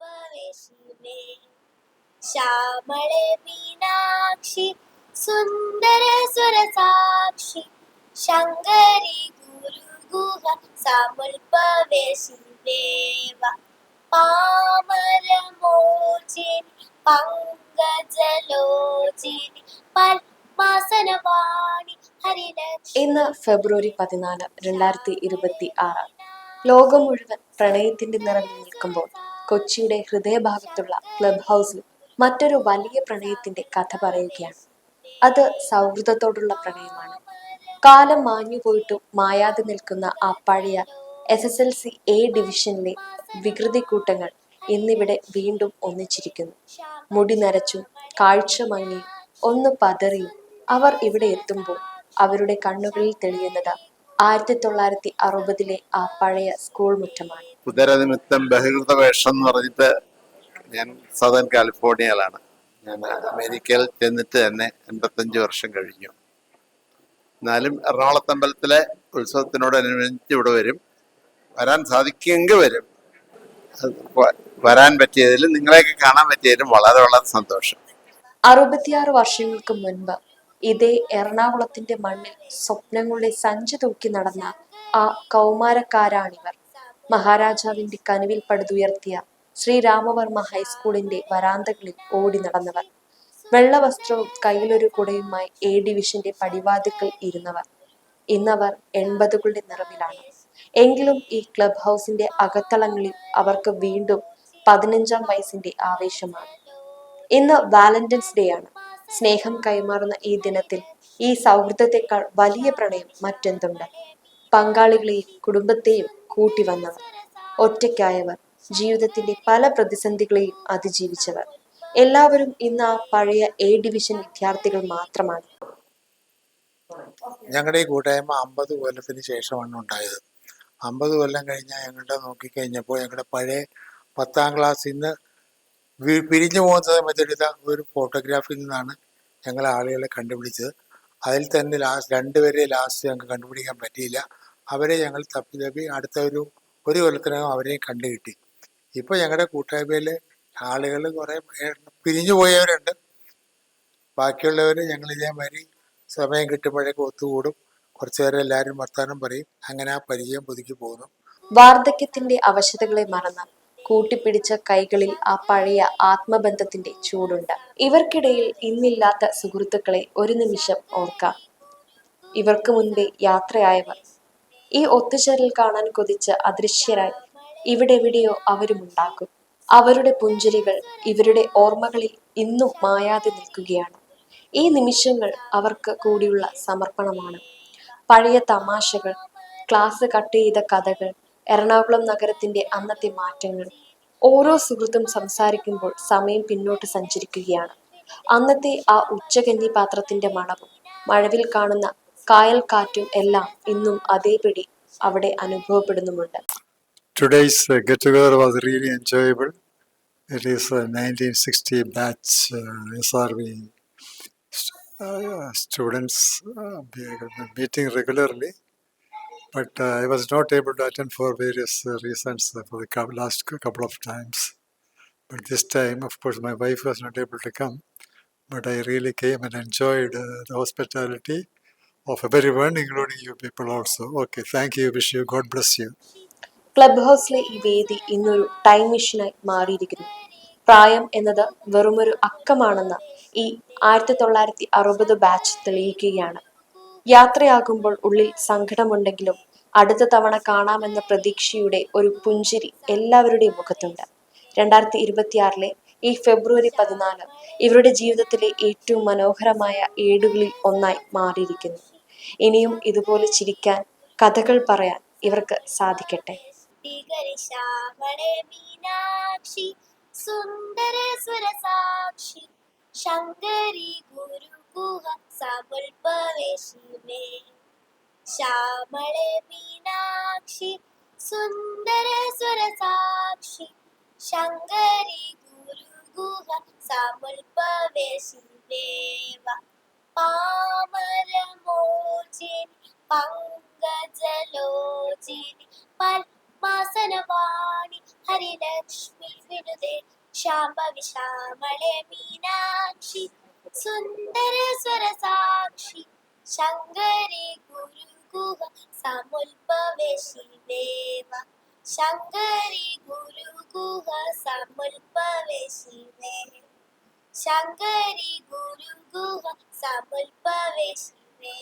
പ്രവേശിമേ ശ്യാമളെ മീനാക്ഷി സുന്ദര സുരസാക്ഷി ശങ്കരി ഗുരുഗുഹ സമുൽപവേശിമേവ പാമരമോചിനി പങ്കജലോചിനി പത്മാസനവാണി ഇന്ന് ഫെബ്രുവരി പതിനാല് രണ്ടായിരത്തി ഇരുപത്തി ആറ്. ലോകം മുഴുവൻ പ്രണയത്തിന്റെ നിറവിൽ നിൽക്കുമ്പോൾ കൊച്ചിയുടെ ഹൃദയഭാഗത്തുള്ള ക്ലബ് ഹൗസിൽ മറ്റൊരു വലിയ പ്രണയത്തിന്റെ കഥ പറയുകയാണ്. അത് സൗഹൃദത്തോടുള്ള പ്രണയമാണ്. കാലം മാഞ്ഞു പോയിട്ടും മായാതെ നിൽക്കുന്ന ആ പഴയ S S L C A ഡിവിഷനിലെ വികൃതി കൂട്ടങ്ങൾ ഇന്നിവിടെ വീണ്ടും ഒന്നിച്ചിരിക്കുന്നു. മുടി നരച്ചും കാഴ്ച മങ്ങിയും ഒന്ന് പതറിയും അവർ ഇവിടെ എത്തുമ്പോൾ അവരുടെ കണ്ണുകളിൽ തെളിയുന്നത് ആയിരത്തി തൊള്ളായിരത്തി അറുപതിലെ ആ പഴയ സ്കൂൾ മുറ്റമാണ്. കുതിരനിമിത്തം ബഹിർത വേഷം എന്ന് പറഞ്ഞിട്ട് ഞാൻ സദൻ കാലിഫോർണിയയിലാണ് ഞാൻ അമേരിക്കയിൽ ചെന്നിട്ട് തന്നെ എൺപത്തഞ്ച് വർഷം കഴിഞ്ഞു. എന്നാലും എറണാകുളത്ത് അമ്പലത്തിലെ ഉത്സവത്തിനോടനുബന്ധിച്ച് ഇവിടെ വരും. വരാൻ സാധിക്കുമെങ്കിൽ വരും. വരാൻ പറ്റിയതിലും നിങ്ങളെയൊക്കെ കാണാൻ പറ്റിയതിലും വളരെ വളരെ സന്തോഷം. അറുപത്തിയാറ് വർഷങ്ങൾക്ക് മുൻപ് ഇതേ എറണാകുളത്തിന്റെ മണ്ണിൽ സ്വപ്നങ്ങളുടെ സഞ്ചി തൂക്കി നടന്ന ആ കൗമാരക്കാരാണിവർ. മഹാരാജാവിന്റെ കനുവിൽ പടുതുയർത്തിയ ശ്രീരാമവർമ്മ ഹൈസ്കൂളിന്റെ വരാന്തകളിൽ ഓടി നടന്നവർ. വെള്ളവസ്ത്രവും കയ്യിലൊരു കുടയുമായി എ ഡിവിഷന്റെ പടിവാതിക്കൽ ഇരുന്നവർ. ഇന്നവർ എൺപതുകളുടെ നിറവിലാണ്. എങ്കിലും ഈ ക്ലബ് ഹൗസിന്റെ അകത്തളങ്ങളിൽ അവർക്ക് വീണ്ടും പതിനഞ്ചാം വയസ്സിന്റെ ആവേശമാണ്. ഇന്ന് വാലന്റൈൻസ് ഡേ ആണ്. സ്നേഹം കൈമാറുന്ന ഈ ദിനത്തിൽ ഈ സൗഹൃദത്തെക്കാൾ വലിയ പ്രണയം മറ്റെന്തുണ്ട്? പങ്കാളികളെയും കുടുംബത്തെയും കൂട്ടി വന്നവർ ഒറ്റയ്ക്കായവർ ജീവിതത്തിന്റെ പല പ്രതിസന്ധികളെയും അതിജീവിച്ചവർ. എല്ലാവരും ഇന്ന് ആ പഴയ എ ഡിവിഷൻ വിദ്യാർത്ഥികൾ മാത്രമാണ്. ഞങ്ങളുടെ ഈ കൂട്ടായ്മ അമ്പത് കൊല്ലത്തിന് ശേഷമാണ് ഉണ്ടായത്. അമ്പത് കൊല്ലം കഴിഞ്ഞാൽ ഞങ്ങളുടെ നോക്കിക്കഴിഞ്ഞപ്പോൾ ഞങ്ങളുടെ പഴയ പത്താം ക്ലാസ്സിൽ നിന്ന് വി- പിരിഞ്ഞു പോകുന്ന സമയത്തെടുത്ത ഒരു ഫോട്ടോഗ്രാഫിൽ നിന്നാണ് ഞങ്ങൾ ആളുകളെ കണ്ടുപിടിച്ചത്. അതിൽ തന്നെ ലാസ്റ്റ് രണ്ടുപേരെ ലാസ്റ്റ് ഞങ്ങൾക്ക് കണ്ടുപിടിക്കാൻ പറ്റിയില്ല. അവരെ ഞങ്ങൾ തപ്പി തപ്പി അടുത്ത ഒരു ഒരു കൊല്ലത്തിനകം അവരെയും കണ്ടു കിട്ടി. ഇപ്പോൾ ഞങ്ങളുടെ കൂട്ടായ്മയിൽ ആളുകൾ കുറേ പിരിഞ്ഞു പോയവരുണ്ട്. ബാക്കിയുള്ളവർ ഞങ്ങൾ ഇതേമാതിരി സമയം കിട്ടുമ്പോഴേക്ക് ഒത്തുകൂടും. കുറച്ചു നേരം എല്ലാവരും വർത്താനം പറയും. അങ്ങനെ ആ പരിചയം പുതുക്കി പോകുന്നു. വാർദ്ധക്യത്തിന്റെ അവശതകളെ മറന്ന് കൂട്ടിപ്പിടിച്ച കൈകളിൽ ആ പഴയ ആത്മബന്ധത്തിന്റെ ചൂടുണ്ട്. ഇവർക്കിടയിൽ ഇന്നില്ലാത്ത സുഹൃത്തുക്കളെ ഒരു നിമിഷം ഓർക്കാം. ഇവർക്ക് മുൻപേ യാത്രയായവർ. ഈ ഒത്തുചേരൽ കാണാൻ കൊതിച്ച് അദൃശ്യരായി ഇവിടെ ഇവിടെവിടെയോ അവരുമുണ്ടാകും. അവരുടെ പുഞ്ചിരികൾ ഇവരുടെ ഓർമ്മകളിൽ ഇന്നും മായാതെ നിൽക്കുകയാണ്. ഈ നിമിഷങ്ങൾ അവർക്ക് കൂടിയുള്ള സമർപ്പണമാണ്. പഴയ തമാശകൾ ക്ലാസ് കട്ട് ചെയ്ത കഥകൾ എറണാകുളം നഗരത്തിന്റെ അന്നത്തെ മാറ്റങ്ങൾ. ഓരോ സുഹൃത്തും സംസാരിക്കുമ്പോൾ സമയം പിന്നോട്ട് സഞ്ചരിക്കുകയാണ്. അന്നത്തെ ആ ഉച്ചകഞ്ഞി പാത്രത്തിന്റെ മണവും മഴവിൽ കാണുന്ന കായൽ കാറ്റും എല്ലാം ഇന്നും അതേപടി അവിടെ അനുഭവപ്പെടുന്നുമുണ്ട്. Today's uh, get together was really enjoyable. It is a 1960 batch uh, SRV uh, students uh, meeting regularly, but uh, I was not able to attend for various uh, reasons uh, for the co- last couple of times. But this time, of course, my wife was not able to come, but I really came and enjoyed uh, the hospitality of everyone, including you people also. Okay, thank you. Wish you God bless you. Club ഹൗസിലെ ഈ വേദി ഇന്നൊരു time മെഷീനായി മാറിയിരിക്കുന്നു പ്രായം എന്നത് വെറുമൊരു അക്കമാണെന്ന് ഈ ആയിരത്തി തൊള്ളായിരത്തി അറുപത് ബാച്ച് തെളിയിക്കുകയാണ് യാത്രയാകുമ്പോൾ ഉള്ളിൽ സങ്കടമുണ്ടെങ്കിലും അടുത്ത തവണ കാണാമെന്ന പ്രതീക്ഷയുടെ ഒരു പുഞ്ചിരി എല്ലാവരുടെയും മുഖത്തുണ്ട്. രണ്ടായിരത്തി ഇരുപത്തിയാറിലെ ഈ ഫെബ്രുവരി പതിനാല് ഇവരുടെ ജീവിതത്തിലെ ഏറ്റവും മനോഹരമായ ഏടുകളിൽ ഒന്നായി മാറിയിരിക്കുന്നു. ഇനിയും ഇതുപോലെ ചിരിക്കാൻ കഥകൾ പറയാൻ ഇവർക്ക് സാധിക്കട്ടെ. മീനാക്ഷി സുന്ദര മീനാക്ഷി സുന്ദര സുരസാക്ഷി ശങ്കരി ഗുരുഗുഹ പാമര പാമരമോചിനി പങ്കജലോചിനി പത്മാസനവാണി ഹരിലക്ഷ്മി വിനുദേ ശാംഭവി ശ്യാമളെ മീനാക്ഷി. സുന്ദര സ്വരസാക്ഷി ശങ്കരി ഗുരുഗുഹ സമുൽഭവേ ശിവേവ ശങ്കരി ഗുരുഗുഹ സമുൽഭവേ ശിവേ ശങ്കരി ഗുരുഗുഹ സമുൽഭവേ ശിവേ